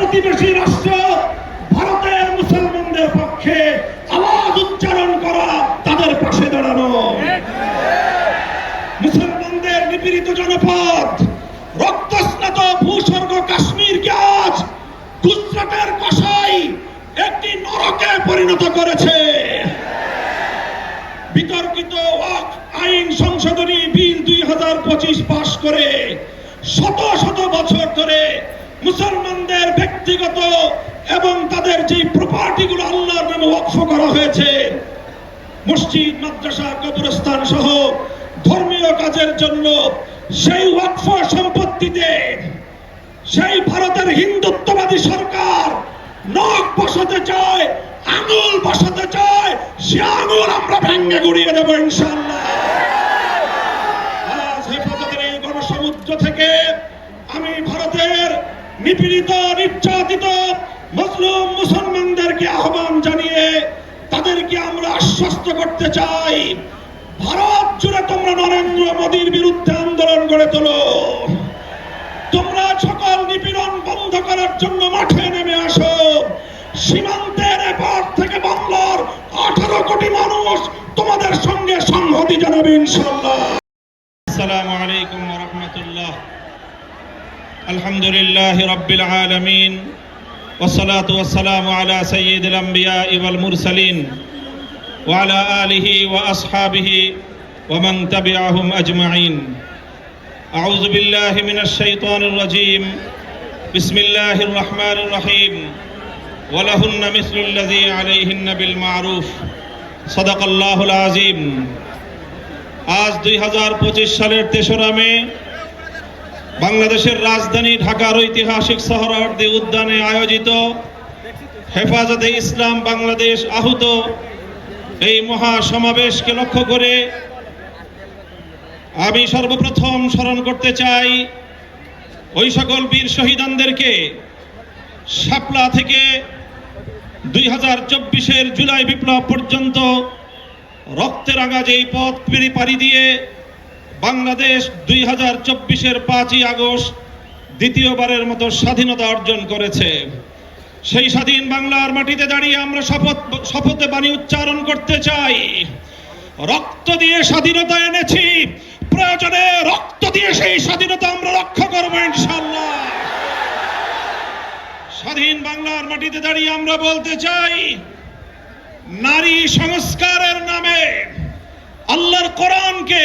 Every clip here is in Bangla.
প্রতিবেশী রাষ্ট্র, ভারতের মুসলমানদের পক্ষে আওয়াজ উচ্চারণ করা তাদের পাশে দাঁড়ানো। মুসলমানদের নিপীড়িত জনপদ, রক্তস্নাত ভূস্বর্গ কাশ্মীরকে আজ গুজরাটের কষাই একটি নরকে পরিণত করেছে। বিতর্কিত আইন সংশোধনী বিল দুই হাজার পঁচিশ পাশ করে শত শত বছর ধরে মুসলমানদের ব্যক্তিগত এবং তাদের যে প্রপার্টিগুলো আল্লাহর নামে ওয়াকফ করা হয়েছে, মসজিদ, মাদ্রাসা, কবরস্থান সহ ধর্মীয় কাজের জন্য সেই ওয়াকফ সম্পত্তিতে সেই ভারতের হিন্দুত্ববাদী সরকার নখ বসাতে চায়, আঙুল বসাতে চায়, সে আঙুল আমরা ভেঙ্গে গুড়িয়ে দেবো ইনশাল্লাহ নিপীড়িত নির্যাতিত মুসলিম মুসলমানদেরকে আহ্বান জানিয়ে তাদেরকে আমরা আশ্বস্ত করতে চাই। ভারত জুড়ে তোমরা নরেন্দ্র মোদীর বিরুদ্ধে আন্দোলন গড়ে তোলো। তোমরা সকল নিপীড়ন বন্ধ করার জন্য মাঠে নেমে আসো। সীমান্তের এপার থেকে বাংলার আঠারো কোটি মানুষ তোমাদের সঙ্গে সংহতি জানাবে ইনশাল্লাহ আসসালামু আলাইকুম الحمد لله رب العالمين والصلاة والسلام على سيد الأنبياء والمرسلين وعلى آله وأصحابه ومن تبعهم أجمعين أعوذ بالله من الشيطان الرجيم بسم الله الرحمن الرحيم ولهن مثل الذي عليهن بالمعروف صدق الله العظيم আজ দুই হাজার পঁচিশ সালের তেসরা মে বাংলাদেশের রাজধানী ঢাকার ঐতিহাসিক সোহরাওয়ার্দী উদ্যানে আয়োজিত হেফাজতে ইসলাম বাংলাদেশ আহুত এই মহা সমাবেশকে লক্ষ্য করে আমি সর্বপ্রথম স্মরণ করতে চাই ওই সকল বীর শহীদানদেরকে শাপলা থেকে দুই হাজার চব্বিশের জুলাই বিপ্লব পর্যন্ত রক্তের রাঙা যেই পথ পেরি পাড়ি দিয়ে বাংলাদেশ দুই হাজার চব্বিশের পাঁচই আগস্ট দ্বিতীয়বারের মতো স্বাধীনতা অর্জন করেছে। সেই স্বাধীন বাংলার মাটিতে দাঁড়িয়ে আমরা শপথ, শপথে বাণী উচ্চারণ করতে চাই। রক্ত দিয়ে স্বাধীনতা এনেছি, প্রয়োজনে রক্ত দিয়ে সেই স্বাধীনতা আমরা রক্ষা করব ইনশাল্লাহ স্বাধীন বাংলার মাটিতে দাঁড়িয়ে আমরা বলতে চাই, নারী সংস্কারের নামে আল্লাহর কোরআনকে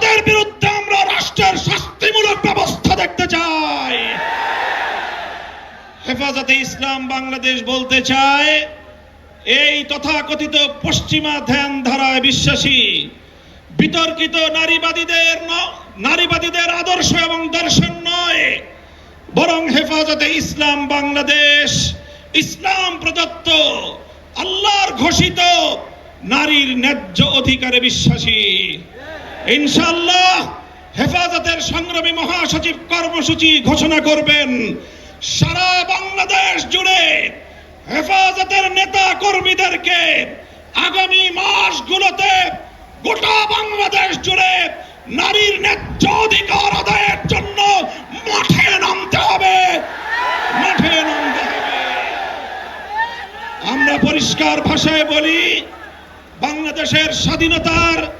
তাদের বিরুদ্ধে আমরা রাষ্ট্রের শাস্তিমূলক ব্যবস্থা দেখতে চাই। হেফাজতে ইসলাম বাংলাদেশ বলতে চায় এই তথাকথিত পশ্চিমা ধ্যান ধারায় বিশ্বাসী, বিতর্কিত নারীবাদীদের নারীবাদীদের আদর্শ এবং দর্শন নয়, বরং হেফাজতে ইসলাম বাংলাদেশ, ইসলাম প্রদত্ত, আল্লাহর ঘোষিত নারীর ন্যায্য অধিকারে বিশ্বাসী। ইনশাআল্লাহ হেফাজতের সংগ্রামী মহাসচিব কর্মসূচি ঘোষণা করবেন। সারা বাংলাদেশ জুড়ে হেফাজতের নেতা কর্মীদেরকে আগামী মাসগুলোতে গোটা বাংলাদেশ জুড়ে নারীর ন্যায্য অধিকার আদায়ের জন্য মাঠে নামতে হবে। মাঠে নামতে হবে। আমরা পরিষ্কার ভাষায় বলি, বাংলাদেশের স্বাধীনতার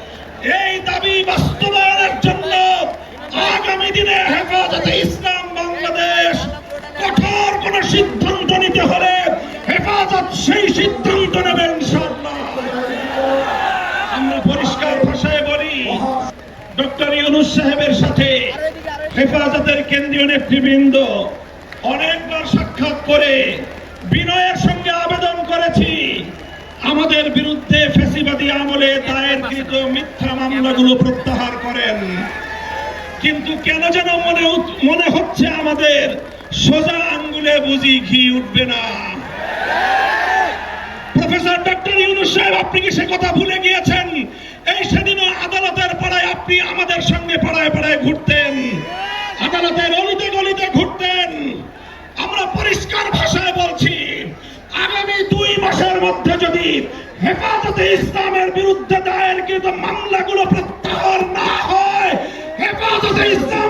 এই দাবি বাস্তবায়নের জন্য আগামী দিনে হেফাজতে ইসলাম বাংলাদেশ কঠোর কোন সিদ্ধান্ত নিতে হলে হেফাজত সেই সিদ্ধান্ত নেবেন সাথে হেফাজতের কেন্দ্রীয় নেতৃবৃন্দ অনেকবার সাক্ষাৎ করে বিনয়ের সঙ্গে আবেদন করেছি, আমাদের বিরুদ্ধে ফেসিবাদী আমলে দায়েরকৃত মিথ্যা মামলাগুলো প্রত্যাহার করেন। কিন্তু কেন যেন মনে মনে হচ্ছে আমাদের সোজা আঙ্গুলে বুঝি ঘি উঠবে না। প্রফেসর ডক্টর ইউনুস সাহেব, আপনি কি সে কথা ভুলে গিয়েছেন? এই সেদিনও আদালতের পাড়ায় আপনি আমাদের সঙ্গে পাড়ায় পাড়ায় ঘুরতেন। আদালতের অলিতে গলিতে ঘুরতেন। আমরা পরিষ্কার ভাষায় বলছি আগামী দুই মাসের মধ্যে যদি হেফাজতে ইসলামের বিরুদ্ধে দায়েরকৃত মামলাগুলো প্রত্যাহার না হয়, হেফাজতে ইসলাম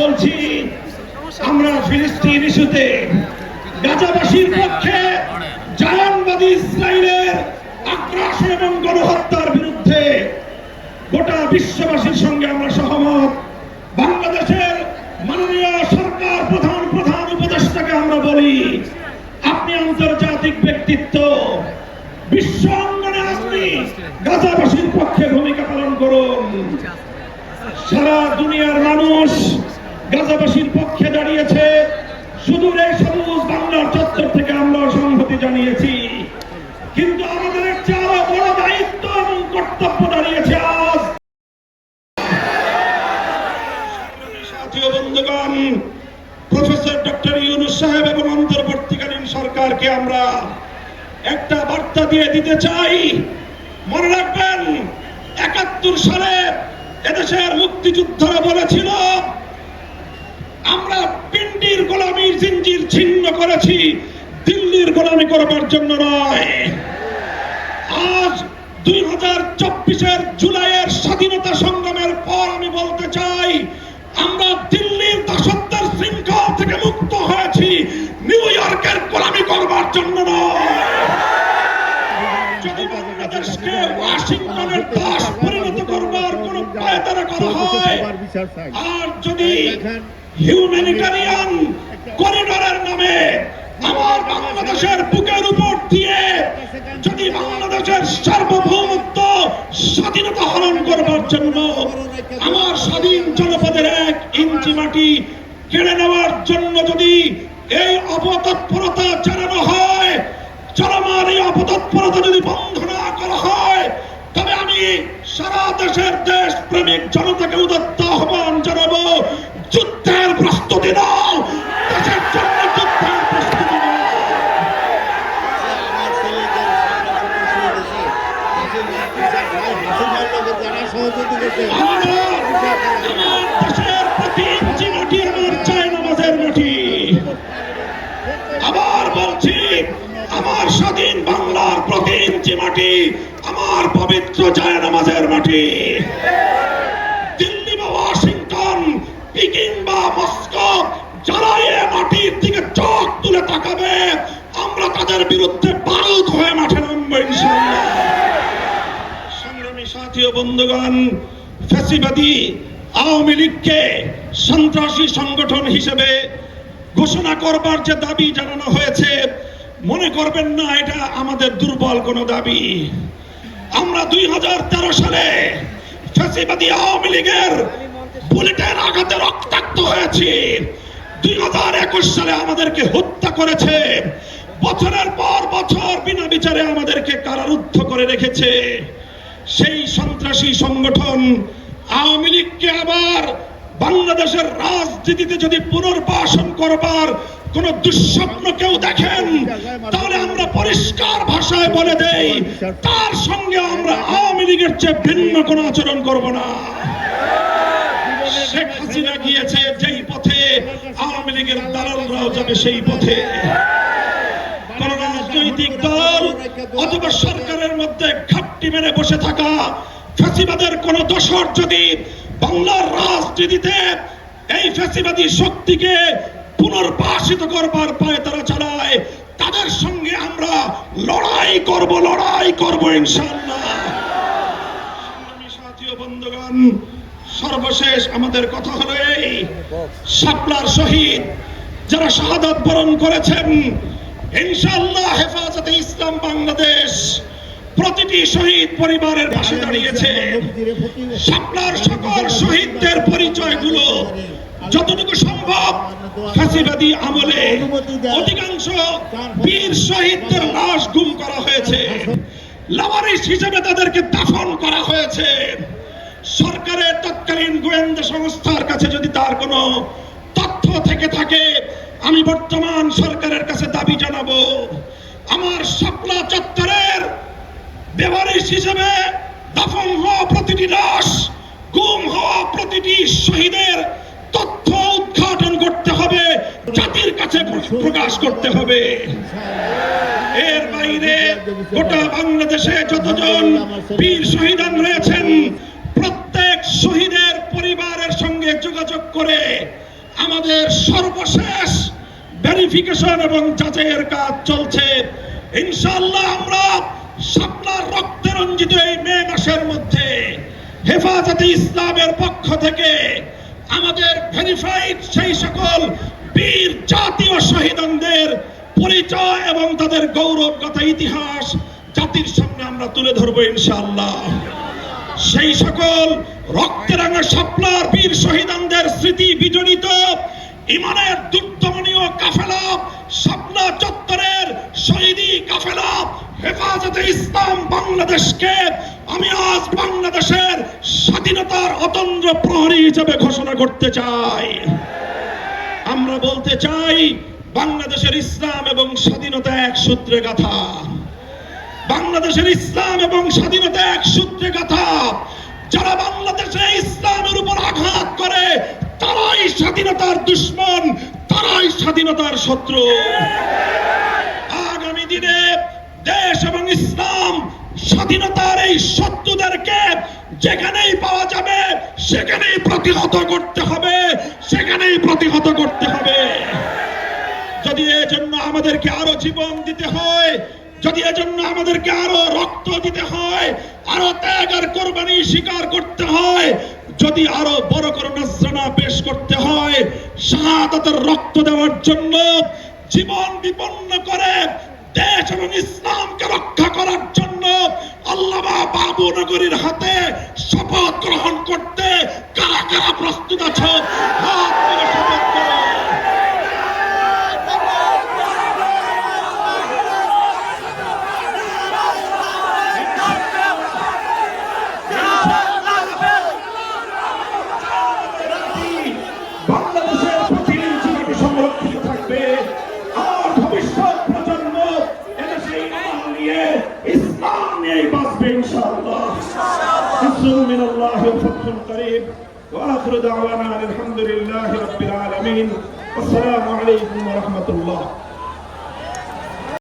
বলছি, আমরা ফিলিস্তিন ইস্যুতে গাজাবাসীর পক্ষে জায়ানবাদী ইসরায়েলের আগ্রাসন এবং গণহত্যার বিরুদ্ধে গোটা বিশ্ববাসীর সঙ্গে আমরা সহমত। বাংলাদেশের মাননীয় সরকার প্রধান প্রধান উপদেষ্টাকে আমরা বলি, আপনি আন্তর্জাতিক ব্যক্তিত্ব। বিশ্ব অঙ্গনে আপনি গাজাবাসীর পক্ষে ভূমিকা পালন করুন। সারা দুনিয়ার মানুষ গাজাবাসীর পক্ষে দাঁড়িয়েছে। সুদূর এই সবুজ বাংলার চত্বর থেকে আমরা সংহতি জানিয়েছি। কিন্তু আমাদের একটি বড় দায়িত্ব এবং কর্তব্য দাঁড়িয়েছে আজ। বন্ধুগণ, প্রফেসর ডক্টর ইউনুস সাহেব এবং অন্তর্বর্তীকালীন সরকারকে আমরা একটা বার্তা দিয়ে দিতে চাই। মনে রাখবেন, একাত্তর সালে এদেশের মুক্তিযুদ্ধরা বলেছিল আমরা পিন্ডির গোলামীর জিঞ্জির ছিন্ন করেছি, দিল্লির গোলামি করবার জন্য নয়। আজ দুই হাজার চব্বিশের জুলাইয়ের স্বাধীনতা সংগ্রামের পর আমি বলতে চাই, আমরা দিল্লির দাসত্বের শৃঙ্খল থেকে মুক্ত হয়েছি, নিউ ইয়র্কের গোলামি করবার জন্য নয়। যদি বাংলাদেশকে ওয়াশিংটনের দাস পরিণত করবার কোন পায়তারা করা হয়, আর যদি হিউম্যানিটারিয়ান করিডোরের নামে আমার বাংলাদেশের বুকের উপর দিয়ে যদি বাংলাদেশের সার্বভৌমত্ব স্বাধীনতা হরণ করবার জন্য আমার স্বাধীন জনপদের এক ইঞ্চি মাটি কেড়ে নেওয়ার জন্য যদি এই অপতৎপরতা চালানো হয় চলমান এই অপতৎপরতা যদি বন্ধ না করা হয়, তবে আমি সারা দেশের দেশ প্রেমিক জনতাকে উদত্ত আহ্বান জানাব যুদ্ধের প্রস্তুতি নাও দেশের জন্য যুদ্ধের প্রস্তুতি নাও আমরা আমার দেশের প্রতি ইঞ্চি মাটি আমার চাই নামাজের মাটি আবার বলছি আমার স্বাধীন বাংলার মাটি আমার পবিত্র জায় নামাজের মাটি দিল্লি বা ওয়াশিংটন, পিকিং বা মস্কো যারা এ মাটির দিকে চোখ তুলে তাকাবে, আমরা তাদের বিরুদ্ধে বারুদ হয়ে মাঠে নামবো সংগ্রামী সাথী বন্ধুগণ ফ্যাসিবাদী আওয়ামী লীগকে সন্ত্রাসী সংগঠন হিসেবে ঘোষণা করবার যে দাবি জানানো হয়েছে মনে করবেন না, এটা আমাদের দুর্বল কোনো দাবি। আমরা দুই সালে ফ্যাসিবাদী আওয়ামী লীগের বুলেটের আঘাতে রক্তাক্ত হয়েছি। দুই সালে আমাদেরকে হত্যা করেছে। বছরের পর বছর বিনা বিচারে আমাদেরকে কারারুদ্ধ করে রেখেছে। সেই সন্ত্রাসী সংগঠন আওয়ামী লীগকে আবার বাংলাদেশের রাজনীতিতে যদি পুনর্বাসন করবার কোন দুঃস্বপ্ন কেউ দেখেন, তাহলে আমরা পরিষ্কার ভাষায় বলে দেই, তার সঙ্গে আমরা আওয়ামী লীগের চেয়ে ভিন্ন কোন আচরণ করব না। শেখ হাসিনা গিয়েছে যেই পথে, আওয়ামী লীগের দালালরাও যাবে সেই পথে। কোন রাজনৈতিক দল অথবা সরকারের মধ্যে ঘাপটি মেরে বসে থাকা ফ্যাসিবাদের কোন দোষর যদি বাংলার রাজনীতিতে এই ফ্যাসিবাদী শক্তিকে পুনর্বাসিত করবার পায়ে তারা চালায়। তাদের সঙ্গে আমরা লড়াই করব লড়াই করব বন্ধুগণ সর্বশেষ আমাদের কথা হলো এই শাপলার শহীদ যারা শাহাদাত বরণ করেছেন। ইনশাল্লাহ হেফাজতে ইসলাম বাংলাদেশ প্রতিটি শহীদ পরিবারের পাশে দাঁড়িয়েছে। শাপলার সকল শহীদদের পরিচয়গুলো যতটুকু সম্ভব ফাঁসিবাদী আমলে অধিকাংশ বীর শহীদদের লাশ গুম করা হয়েছে। লাওয়ারিস হিসেবে তাদেরকে দাফন করা হয়েছে। সরকারের তৎকালীন গোয়েন্দা সংস্থার কাছে যদি তার কোনো তথ্য থেকে থাকে, আমি বর্তমান সরকারের কাছে দাবি জানাব। আমার শাপলা চত্বরের বেবারিশ হিসেবে দাফন হওয়া প্রতিটি লাশ, গুম হওয়া প্রতিটি শহীদের তথ্য জাতির কাছে প্রকাশ করতে হবে। এর বাইরে গোটা বাংলাদেশে যতজন বীর শহীদান রয়েছেন, প্রত্যেক শহীদের পরিবারের সঙ্গে যোগাযোগ করে আমাদের সর্বশেষ ভেরিফিকেশন এবং যাচাইয়ের কাজ চলছে। ইনশাআল্লাহ আমরা শাপলার রক্তে রঞ্জিত এই মে মাসের মধ্যে হেফাজতে ইসলামের পক্ষ থেকে আমাদের ভেরিফাইড সেই সকল বীর জাতীয় শহীদদের পরিচয় এবং তাদের গৌরব কথা ইতিহাস জাতির সামনে আমরা তুলে ধরবো ইনশাআল্লাহ। সেই সকল রক্তেরাঙা শাপলার বীর শহীদদের স্মৃতি বিজড়িত ইমানের দুর্দমনীয় কাফেলা শাপলা চত্বরের শহীদি কাফেলা হেফাজতে ইসলাম বাংলাদেশকে আমি আজ বাংলাদেশের স্বাধীনতার অতন্দ্র প্রহরী হিসেবে ঘোষণা করতে চাই। আমরা বলতে চাই, বাংলাদেশের ইসলাম এবং স্বাধীনতা এক সূত্রে গাথা। বাংলাদেশের ইসলাম এবং স্বাধীনতা এক সূত্রে গাথা। যারা বাংলাদেশে ইসলামের উপর আঘাত করে, তারাই স্বাধীনতার দুশ্মন, তারাই স্বাধীনতার শত্রু। আগামী দিনে দেশ এবং ইসলাম স্বাধীনতার এই শত্রুদেরকে যেখানেই পাওয়া যাবে, সেখানেই প্রতিহত করতে হবে, সেখানেই প্রতিহত করতে হবে। যদি এজন্য আমাদেরকে আরও জীবন দিতে হয়, যদি এজন্য আমাদেরকে আরও রক্ত দিতে হয়, আরও ত্যাগ আর কোরবানি স্বীকার করতে হয়, যদি আরও বড় করে নজরানা পেশ করতে হয়, শাহাদাতের রক্ত দেওয়ার জন্য জীবন বিপন্ন করে দেশ এবং ইসলামকে রক্ষা করার জন্য আল্লামা বাবু নগরীর হাতে শপথ গ্রহণ করতে কারা কারা প্রস্তুত আছো? শপথ করো। نصر من الله وفتح قريب وآخر دعوانا ان الحمد لله رب العالمين. والسلام عليكم ورحمة الله.